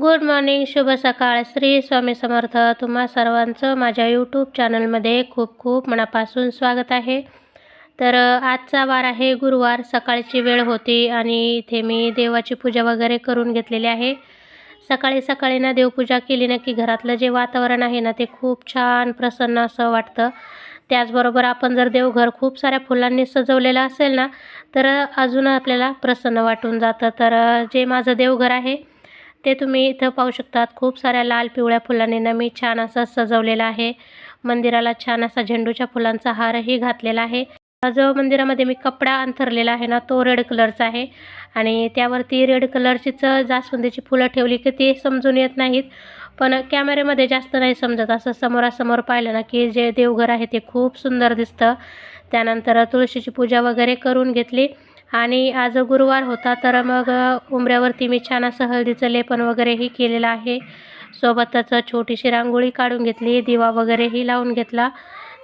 Good morning शुभ सकाळ. श्री स्वामी समर्थ. तुम्हा सर्वांचं माझ्या यूट्यूब चॅनलमध्ये खूप खूप मनापासून स्वागत आहे. तर आजचा वार आहे गुरुवार. सकाळची वेळ होती आणि इथे मी देवाची पूजा वगैरे करून घेतलेली आहे. सकाळी सकाळी ना देवपूजा केली ना की घरातलं जे वातावरण आहे ना ते खूप छान प्रसन्न असं वाटतं. त्याचबरोबर आपण जर देवघर खूप साऱ्या फुलांनी सजवलेलं असेल ना तर अजून आपल्याला प्रसन्न वाटून जातं. तर जे माझं देवघर आहे ते तुम्ही इथं पाहू शकतात. खूप साऱ्या लाल पिवळ्या फुलांनी ना मी छान असं सजवलेलं आहे. मंदिराला छान असा झेंडूच्या फुलांचा हारही घातलेला आहे. जो मंदिरामध्ये मी कपडा अंथरलेला आहे ना तो रेड कलरचा आहे. आणि त्यावरती रेड कलरचीच जास्वंदीची फुलं ठेवली की ते समजून येत नाहीत. पण कॅमेऱ्यामध्ये जास्त नाही समजत. असं समोरासमोर पाहिलं ना की जे देवघर आहे ते खूप सुंदर दिसतं. त्यानंतर तुळशीची पूजा वगैरे करून घेतली. आणि आज गुरुवार होता तर मग उमऱ्यावरती उंबऱ्यावरती मी छान असं हळदीचं लेपन वगैरेही केलेलं आहे. सोबतच छोटीशी रांगोळी काढून घेतली दिवा वगैरेही लावून घेतला.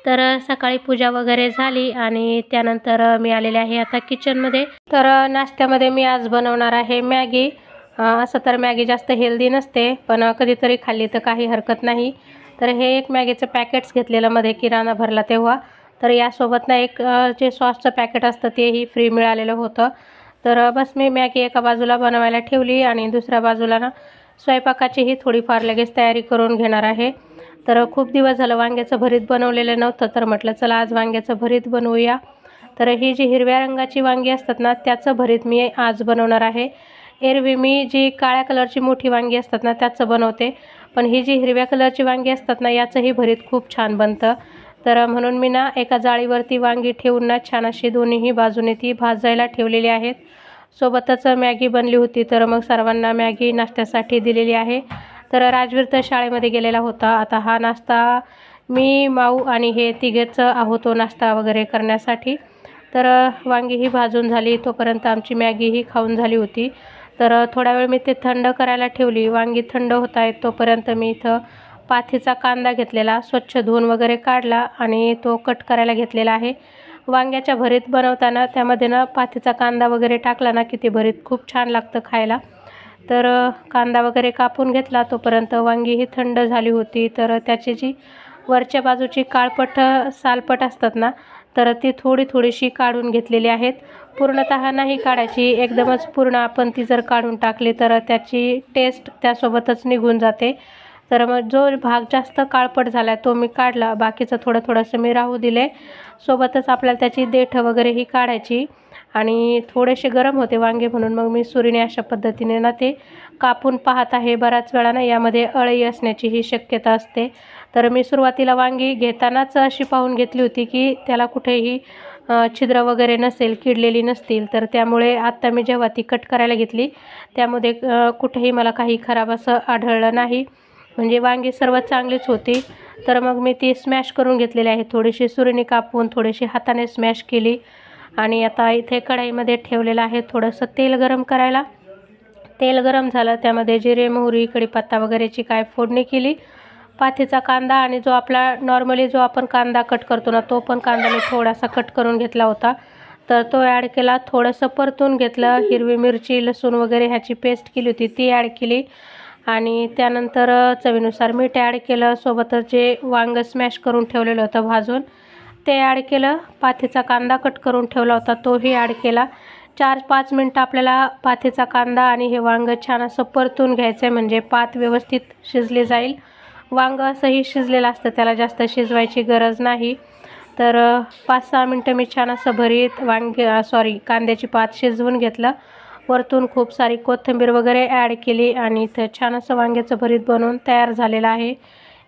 तर सकाळी पूजा वगैरे झाली आणि त्यानंतर मी आलेले आहे आता किचनमध्ये तर नाश्त्यामध्ये मी आज बनवणार आहे मॅगी. असं तर मॅगी जास्त हेल्दी नसते पण कधीतरी खाल्ली तर काही हरकत नाही. तर हे एक मॅगीचं पॅकेट्स घेतलेलं मध्ये किराणा भरला तेव्हा. तर यासोबत ना एक जे सॉसचं पॅकेट असतं तेही फ्री मिळालेलं होतं. तर बस मी मॅगी एका बाजूला बनवायला ठेवली आणि दुसऱ्या बाजूला ना स्वयंपाकाचीही थोडीफार लगेच तयारी करून घेणार आहे. तर खूप दिवस झालं वांग्याचं भरीत बनवलेलं नव्हतं तर म्हटलं चला आज वांग्याचं भरीत बनवूया. तर ही जी हिरव्या रंगाची वांगी असतात ना त्याचं भरीत मी आज बनवणार आहे. एरवी मी जी काळ्या कलरची मोठी वांगी असतात ना त्याचं बनवते. पण ही जी हिरव्या कलरची वांगी असतात ना याचंही भरीत खूप छान बनतं. तर म्हणून मी ना एका जाळीवरती वांगी ठेवून ना छान अशी दोन्हीही बाजूने ती भाजायला ठेवलेली आहेत. सोबतच मॅगी बनली होती तर मग सर्वांना मॅगी नाश्त्यासाठी दिलेली आहे. तर राजवीर तर शाळेमध्ये गेलेला होता. आता हा नाश्ता मी माऊ आणि हे तिघेच आहोत तो नाश्ता वगैरे करण्यासाठी. तर वांगीही भाजून झाली. तोपर्यंत आमची मॅगीही खाऊन झाली होती. तर थोडा वेळ मी ते थंड करायला ठेवली. वांगी थंड होत आहेत तोपर्यंत मी इथं पाथीचा कांदा घेतलेला स्वच्छ धुवून वगैरे काढला आणि तो कट करायला घेतलेला आहे. वांग्याच्या भरीत बनवताना त्यामध्ये ना पाथीचा कांदा वगैरे टाकला ना की ते भरीत खूप छान लागतं खायला. तर कांदा वगैरे कापून घेतला तोपर्यंत वांगी ही थंड झाली होती. तर त्याची जी वरच्या बाजूची काळपट सालपट असतात ना तर ती थोडी थोडीशी काढून घेतलेली आहेत. पूर्णतः नाही काढायची. एकदमच पूर्ण आपण ती जर काढून टाकली तर त्याची टेस्ट त्यासोबतच निघून जाते. तर मग जो भाग जास्त काळपट झाला आहे तो मी काढला. बाकीचं थोडं थोडंसं मी राहू दिले सोबतच आपल्याला त्याची देठं वगैरे ही काढायची. आणि थोडेसे गरम होते वांगे म्हणून. मग मी सुरीने अशा पद्धतीने ना ते कापून पाहत आहे बऱ्याच वेळा ना यामध्ये अळई असण्याची ही शक्यता असते. तर मी सुरुवातीला वांगी घेतानाच अशी पाहून घेतली होती की त्याला कुठेही छिद्र वगैरे नसेल किडलेली नसतील. तर त्यामुळे आत्ता मी जेव्हा ती कट करायला घेतली त्यामध्ये कुठेही मला काही खराब असं आढळलं नाही. म्हणजे वांगी सर्व चांगलीच होती. तर मग मी ती स्मॅश करून घेतलेली आहे. थोडीशी सुरीने कापून थोडीशी हाताने स्मॅश केली. आणि आता इथे कढाईमध्ये ठेवलेलं आहे थोडंसं तेल गरम करायला. तेल गरम झालं त्यामध्ये जिरे मोहरी कढीपत्ता वगैरेची काय फोडणी केली. पाथीचा कांदा आणि जो आपला नॉर्मली जो आपण कांदा कट करतो ना तो पण कांदा मी थोडासा कट करून घेतला होता. तर तो ॲड केला थोडंसं परतून घेतलं हिरवी मिरची लसूण वगैरे ह्याची पेस्ट केली होती ती ॲड केली. आणि त्यानंतर चवीनुसार मीठ ॲड केलं सोबतच जे वांग स्मॅश करून ठेवलेलं होतं भाजून ते ॲड केलं. पाथीचा कांदा कट करून ठेवला होता तोही ॲड केला. चार पाच मिनटं आपल्याला पाथीचा कांदा आणि हे वांगं छान असं परतून घ्यायचं आहे म्हणजे पात व्यवस्थित शिजली जाईल. वांगं असंही शिजलेलं असतं त्याला जास्त शिजवायची गरज नाही. तर पाच सहा मिनटं मी छान असं भरीत वांगे सॉरी कांद्याची पात शिजवून घेतलं. वरतून खूप सारी कोथिंबीर वगैरे ॲड केली आणि इथं छान असं वांग्याचं भरीत बनवून तयार झालेलं आहे.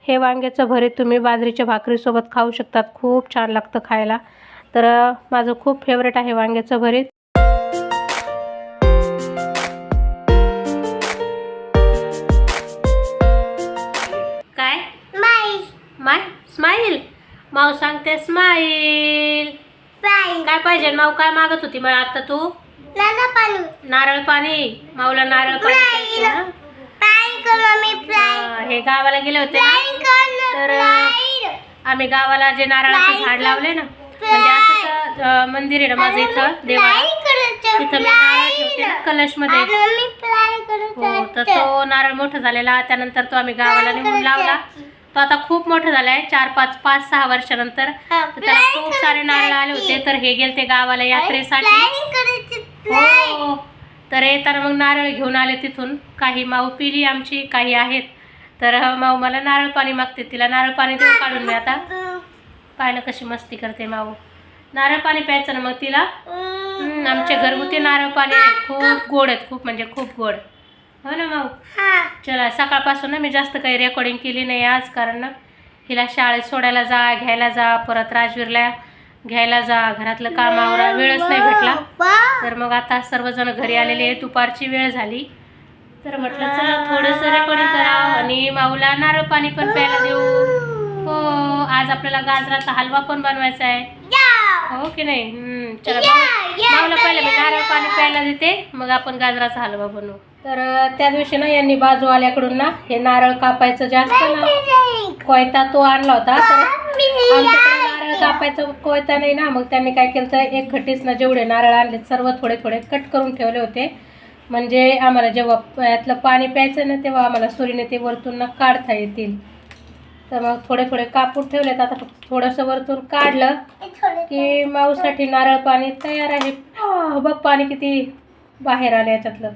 हे वांग्याचं भरीत तुम्ही बाजरीच्या भाकरीसोबत खाऊ शकतात. खूप छान लागतं खायला. तर माझं खूप फेवरेट आहे वांग्याचं भरीत. काय? माय स्माईल माऊ सांगते स्माईल काय पाहिजे? माऊ काय मागत होती? मला आता तू? नाना पाणी. नारळ पाणी. माऊला नारळ पाणी हा, हे गावाला गेले होते ना? तर आम्ही गावाला जे नारळाचं झाड लावले ना म्हणजे असंच अं, मंदिर आहे ना माझं इथं देवाला? तिथं मी नारळ ठेवते ना कलशमध्ये. हो तर तो नारळ मोठा झालेला त्यानंतर तो आम्ही गावाला नेऊन लावला. तो आता खूप मोठा झालाय चार पाच पाच सहा वर्षानंतर. तर त्याला खूप सारे नारळ आले होते तर हे गेले ते गावाला यात्रेसाठी. हो. तर येताना मग नारळ घेऊन आले तिथून. काही माऊ पिली आमची काही आहेत. तर माऊ मला नारळ पाणी मागते. तिला नारळ पाणी देऊ काढून मी आता पाहिलं कशी मस्ती करते माऊ. नारळ पाणी प्यायचं ना मग तिला? हम्म, आमचे घरगुती नारळ पाणी आहेत. खूप गोड आहेत. खूप म्हणजे खूप गोड. हो ना माऊ? हा. चला सकाळपासून ना मी जास्त काही रेकॉर्डिंग केली नाही आज. कारण ना हिला शाळेत सोडायला जा घ्यायला जा परत राजवीरला घ्यायला जा घरातलं काम आवरा वेळच नाही भेटला. तर मग आता सर्वजण घरी आलेले दुपारची वेळ झाली. तर म्हटलं चला थोडंसं रेकॉर्डिंग करावं आणि माऊला नारळ पाणी पण प्यायला देऊ. हो आज आपल्याला गाजराचा हलवा पण बनवायचा आहे. हो की नाही? हम्म, चला माऊ- माऊला पहिले मी नारळ पाणी प्यायला देते मग आपण गाजराचा हलवा बनवू. तर त्या दिवशी ना यांनी बाजूवाल्याकडून ना हे नारळ कापायचं जे असतं ना कोयता तो आणला होता तर नारळ कापायचं कोयता नाही ना मग त्यांनी काय केलं तर एक खट्टीस ना जेवढे नारळ आणले सर्व थोडे थोडे कट करून ठेवले होते. म्हणजे आम्हाला जेव्हा यातलं पाणी प्यायचं ना तेव्हा आम्हाला सुरीने ते वरतून ना काढता येतील. तर मग थोडे थोडे कापून ठेवलेत आता फक्त थोडंसं वरतून काढलं की माऊसाठी नारळ पाणी तयार आहे. बघ पाणी किती बाहेर आलं याच्यातलं.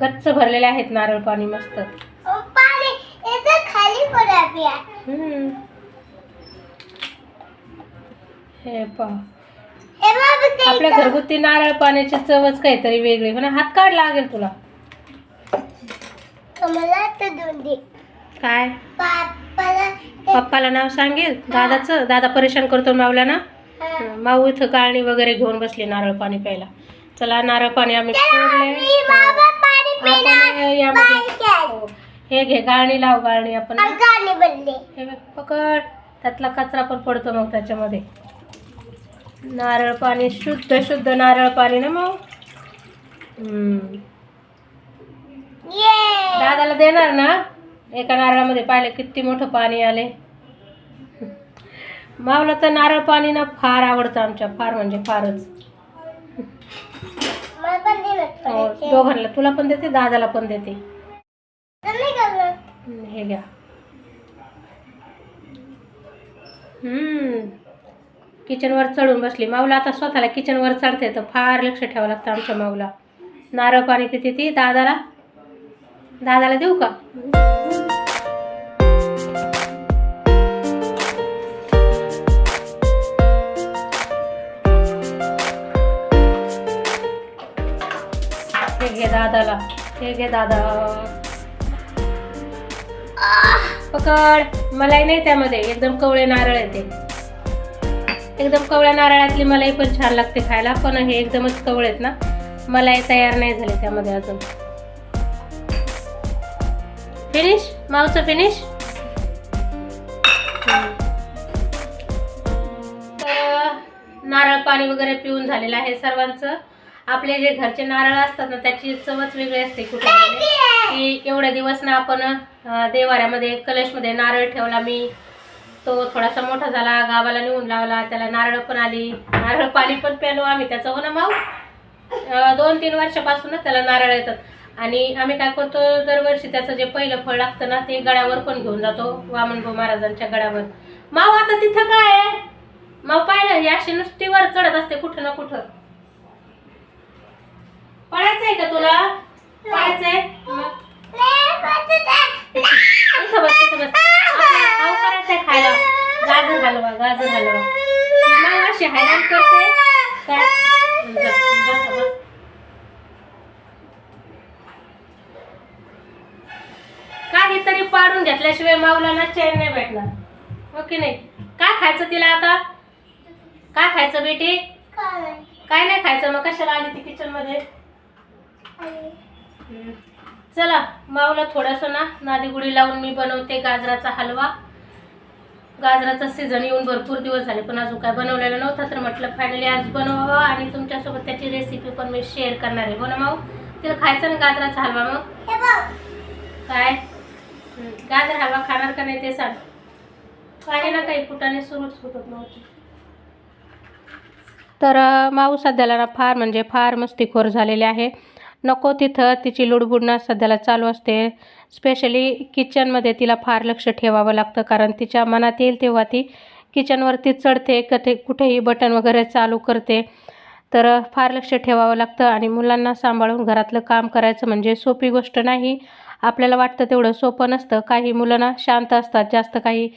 गच्च भरलेले आहेत नारळ पाणी मस्त. खाली. हे पहा आपल्या घरगुती नारळ पाण्याची चवच काहीतरी वेगळी. ना हात काढ लागेल तुला. काय? पापाला पप्पाला नाव सांगेल? दादाचं? दादा परेशान करतो माऊला ना हं, माऊ इथं गाळणी वगैरे घेऊन बसली नारळ पाणी प्यायला. चला नारळ पाणी आम्ही हो. हे घे गाळणी लाव गाळणी आपण. हे पकड. त्यातला कचरा पण पडतो मग त्याच्यामध्ये. नारळ पाणी शुद्ध शुद्ध नारळ पाणी ना मग? दादाला देणार ना? एका नारळामध्ये पाहिले किती मोठं पाणी आले. मावला तर नारळ पाणी ना फार आवडतं आमच्या फार म्हणजे फारच. दोघांना तुला पण देते दादाला पण देते. हे घ्या. हम्म. किचनवर चढून बसली. माऊला आता स्वतःला किचनवर चढते तर फार लक्ष ठेवावं लागतं आमच्या माऊला. नारळ पाणी पिते ती. दादाला? दादाला देऊ का? हे घे दादाला. हे घे दादा. पकड. मलाही नाही त्यामध्ये. एकदम कवळे नारळ येते एकदम कवळ्या नारळातली मलाई पण छान लागते खायला पण हे एकदमच कवळे आहेत ना. मलाई तयार नाही झाले त्यामध्ये अजून. फिनिश माऊचं फिनिश तर नारळ पाणी वगैरे पिऊन झालेलं आहे सर्वांचं. आपले जे घरचे नारळ असतात ना त्याची चवच वेगळी असते कुठे की एवढे दिवस ना आपण देवाऱ्यामध्ये कलशमध्ये नारळ ठेवला मी. तो थोडासा मोठा झाला गावाला नेऊन लावला त्याला नारळ पण आली. नारळ पाणी पण प्यालो आम्ही त्याचं हो ना माऊ? दोन तीन वर्षापासूनच त्याला नारळ येतात. आणि आम्ही काय करतो दरवर्षी त्याचं जे पहिलं फळ लागतं ना ते गळ्यावर पण घेऊन जातो वामनभाऊ महाराजांच्या गळ्यावर. माऊ आता तिथं काय आहे? माऊ पाहिलं ही अशी नुसती वर चढत असते कुठं ना कुठं. पळायचंय का तुला? पळायचंय? इथं बस इथं बस आपल्याला खाऊ करायचंय खायला गाजर हलवा गाजर हलवा ती माऊ अशी हैराण करते काय जा, बसा, बस. काहीतरी पाडून घेतल्याशिवाय माऊला ना चैन नाही भेटणार. हो की नाही? काय खायचं तिला आता? काय खायचं बेटी? काय? नाही खायचं? मग कशाला आली ती किचनमध्ये. चला माऊला थोडंसं ना नादीगुडी लावून मी बनवते गाजराचा हलवा. गाजराचा सीझन येऊन भरपूर दिवस झाले पण अजून काय बनवलेलं नव्हतं तर म्हटलं फायनली आज बनवावं आणि तुमच्यासोबत त्याची रेसिपी पण मी शेअर करणार आहे. हो ना माऊ? तिला खायचं ना गाजराचा हलवा मग? हे काय? हं, गाजर हलवा खाणार का नाही ते सांग. काही ना काही कुठाने सुरूच होत नव्हती तर माऊ सध्याला ना फार म्हणजे फार मस्तीखोर झालेली आहे. नको तिथं तिची लुडबुड ना सध्याला चालू असते. स्पेशली किचनमध्ये तिला फार लक्ष ठेवावं लागतं कारण तिच्या मनात येईल तेव्हा ती किचनवरती चढते कथे कुठेही बटन वगैरे चालू करते. तर फार लक्ष ठेवावं लागतं आणि मुलांना सांभाळून घरातलं काम करायचं म्हणजे सोपी गोष्ट नाही. आपल्याला वाटतं तेवढं सोपं नसतं. काही मुलं ना शांत असतात जास्त काही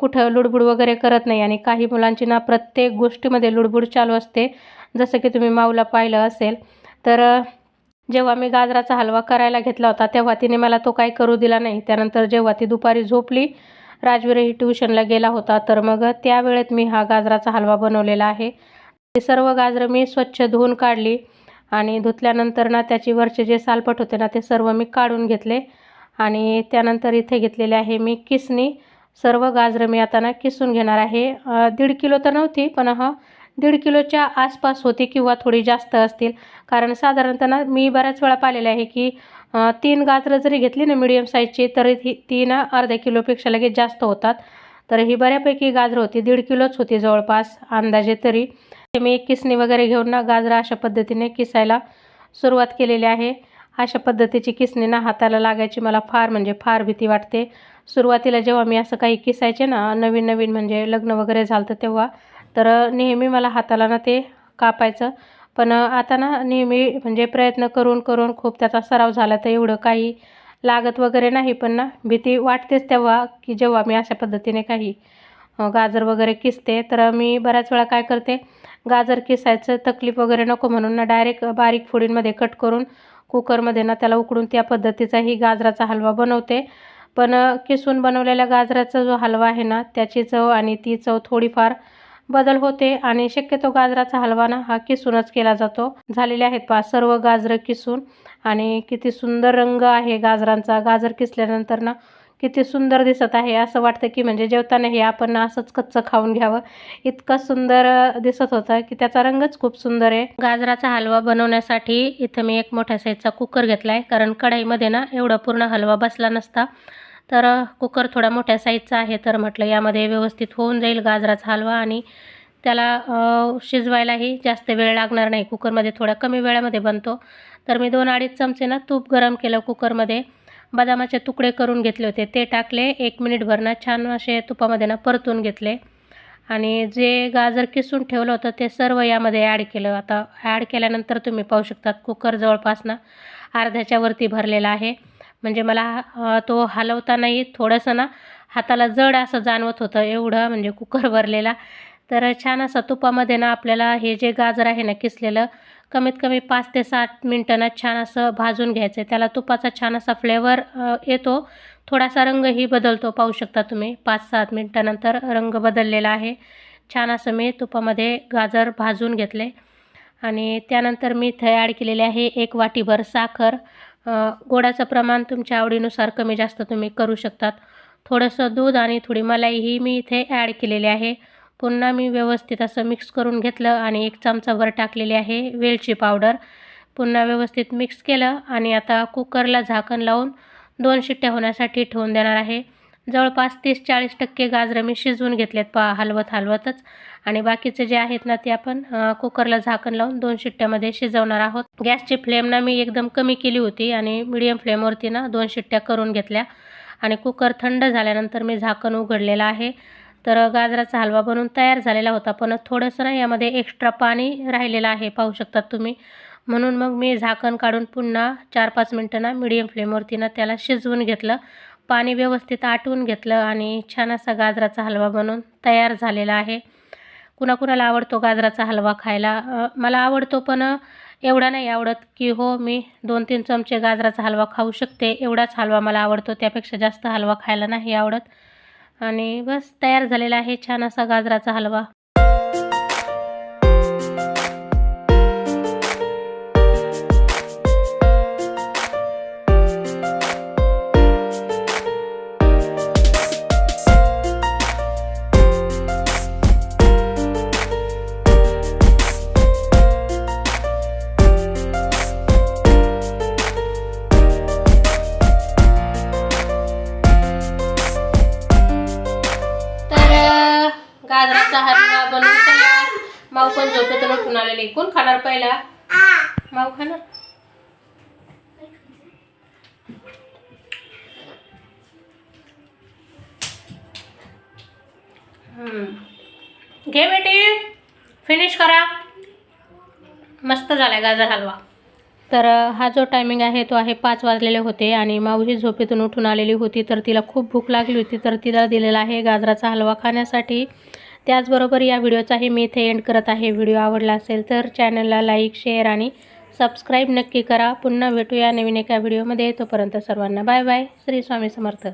कुठं लुडबुड वगैरे करत नाही आणि काही मुलांची ना प्रत्येक गोष्टीमध्ये लुडबुड चालू असते. जसं की तुम्ही माऊला पाहिलं असेल तर जेव्हा मी गाजराचा हलवा करायला घेतला होता तेव्हा तिने मला तो काही करू दिला नाही. त्यानंतर जेव्हा ती दुपारी झोपली राजवीरही ट्युशनला गेला होता. तर मग त्यावेळेत मी हा गाजराचा हलवा बनवलेला आहे. ते सर्व गाजरं मी स्वच्छ धुवून काढली आणि धुतल्यानंतर ना त्याची वरचे जे सालपट होते ना ते सर्व मी काढून घेतले. आणि त्यानंतर इथे घेतलेले आहे मी किसणी. सर्व गाजरं मी आता ना किसून घेणार आहे. दीड किलो तर नव्हती पण हा दीड किलोच्या आसपास होती किंवा थोडी जास्त असतील. कारण साधारणतः मी बऱ्याच वेळा पाहिलेलं आहे की तीन गाजरं जरी घेतली ना मिडियम साईजची तरी ती ती ना अर्ध्या किलोपेक्षा लगेच जास्त होतात. तर ही बऱ्यापैकी गाजरं होती. दीड किलोच होती जवळपास अंदाजे तरी. ते मी किसणी वगैरे घेऊन ना गाजरं अशा पद्धतीने किसायला सुरुवात केलेली आहे. अशा पद्धतीची किसणी ना हाताला लागायची मला फार म्हणजे फार भीती वाटते. सुरुवातीला जेव्हा मी असं काही किसायचे ना नवीन नवीन म्हणजे लग्न वगैरे झालं तर तेव्हा तर नेहमी मला हाताला ना ते कापायचं. पण आता ना नेहमी म्हणजे प्रयत्न करून करून खूप त्याचा सराव झाला तर एवढं काही लागत वगैरे नाही. पण ना भीती वाटतेच तेव्हा की जेव्हा मी अशा पद्धतीने काही गाजर वगैरे किसते तर मी बऱ्याच वेळा काय करते गाजर किसायचं तकलीफ वगैरे नको म्हणून ना डायरेक्ट बारीक फोडींमध्ये कट करून कुकरमध्ये ना त्याला उकडून त्या पद्धतीचाही गाजराचा हलवा बनवते. पण किसून बनवलेल्या गाजराचा जो हलवा आहे ना त्याची चव आणि ती चव थोडीफार बदल होते आणि शक्यतो गाजराचा हलवा ना हा किसूनच केला जातो. झालेले आहेत पहा सर्व गाजरं किसून आणि किती सुंदर रंग आहे गाजरांचा. गाजर किसल्यानंतर ना किती सुंदर दिसत आहे. असं वाटतं की म्हणजे जेवताना हे आपण असंच कच्चं खाऊन घ्यावं. इतकं सुंदर दिसत होतं की त्याचा रंगच खूप सुंदर आहे. गाजराचा हलवा बनवण्यासाठी इथं मी एक मोठ्या साईजचा कुकर घेतला आहे कारण कढाईमध्ये ना एवढा पूर्ण हलवा बसला नसता. तर कुकर थोडा मोठ्या साईजचा आहे तर म्हटलं यामध्ये व्यवस्थित होऊन जाईल गाजराचा हलवा आणि त्याला शिजवायलाही जास्त वेळ लागणार नाही. कुकरमध्ये थोड्या कमी वेळामध्ये बनतो. तर मी दोन अडीच चमचे ना तूप गरम केलं कुकरमध्ये. बदामाचे तुकडे करून घेतले होते. ते टाकले. एक मिनिटभर ना छान असे तुपामध्ये ना परतून घेतले. आणि जे गाजर किसून ठेवलं होतं ते सर्व यामध्ये ॲड केलं. आता ॲड केल्यानंतर तुम्ही पाहू शकतात कुकर जवळपास ना अर्ध्याच्या वरती भरलेला आहे. म्हणजे मला तो हलवतानाही थोडंसं ना हाताला जड असं जाणवत होतं एवढं म्हणजे कुकर भरलेला. तर छान असं तुपामध्ये ना आपल्याला हे जे गाजर आहे ना किसलेलं कमीत कमी पाच ते सात मिनटं ना छान असं भाजून घ्यायचं. आहे त्याला तुपाचा छान असा फ्लेवर येतो. थोडासा रंगही बदलतो पाहू शकता तुम्ही. पाच सात मिनटानंतर रंग बदललेला आहे. छान असं मी तुपामध्ये गाजर भाजून घेतले. आणि त्यानंतर मी इथे ॲड केलेले आहे एक वाटीभर साखर. गोडाचं प्रमाण तुमच्या आवडीनुसार कमी जास्त तुम्ही करू शकतात. थोडंसं दूध आणि थोडी मलाई ही मी इथे ॲड केलेली आहे. पुन्हा मी व्यवस्थित असं मिक्स करून घेतलं आणि एक चमचाभर टाकलेली आहे वेलची पावडर पुन्हा व्यवस्थित मिक्स केलं आणि आता कुकरला झाकण लावून दोन शिट्ट्या होण्यासाठी ठेवून देणार आहे. जवळपास तीस चाळीस टक्के गाजरं मी शिजवून घेतल्यात पा हलवत हलवतच. आणि बाकीचे जे आहेत ना ते आपण कुकरला झाकण लावून दोन शिट्ट्यामध्ये शिजवणार आहोत. गॅसची फ्लेम ना मी एकदम कमी केली होती आणि मिडियम फ्लेमवरती ना दोन शिट्ट्या करून घेतल्या. आणि कुकर थंड झाल्यानंतर मी झाकण उघडलेलं आहे. तर गाजराचा हलवा बनवून तयार झालेला होता पण थोडंसं ना यामध्ये एक्स्ट्रा पाणी राहिलेलं आहे पाहू शकतात तुम्ही. म्हणून मग मी झाकण काढून पुन्हा चार पाच मिनटं ना मिडियम फ्लेमवरती ना त्याला शिजवून घेतलं. पाणी व्यवस्थित आटवून घेतलं आणि छान असा गाजराचा हलवा बनवून तयार झालेला आहे. कुणाकुणाला आवडतो गाजराचा हलवा खायला? मला आवडतो पण एवढा नाही आवडत की हो मी दोन तीन चमचे गाजराचा हलवा खाऊ शकते. एवढाच हलवा मला आवडतो त्यापेक्षा जास्त हलवा खायला नाही आवडत. आणि बस तयार झालेला आहे छान असा गाजराचा हलवा. आलेले कोण खाणार पहिला? आ. माऊ खाणार? हम्म. घे बेटी. फिनिश करा. मस्त झालाय गाजर हलवा. तर हा जो टायमिंग आहे तो आहे पाच वाजलेले होते आणि माऊही झोपेतून उठून आलेली होती. तर तिला खूप भूक लागली होती. तर तिला दिलेला आहे गाजराचा हलवा खाण्यासाठी. त्याचबरोबर या व्हिडिओचाही मी इथे एंड करत आहे. व्हिडिओ आवडला असेल तर चॅनलला लाईक शेअर आणि सबस्क्राईब नक्की करा. पुन्हा भेटूया नवीन एका व्हिडिओमध्ये तोपर्यंत सर्वांना बाय बाय श्री स्वामी समर्थ.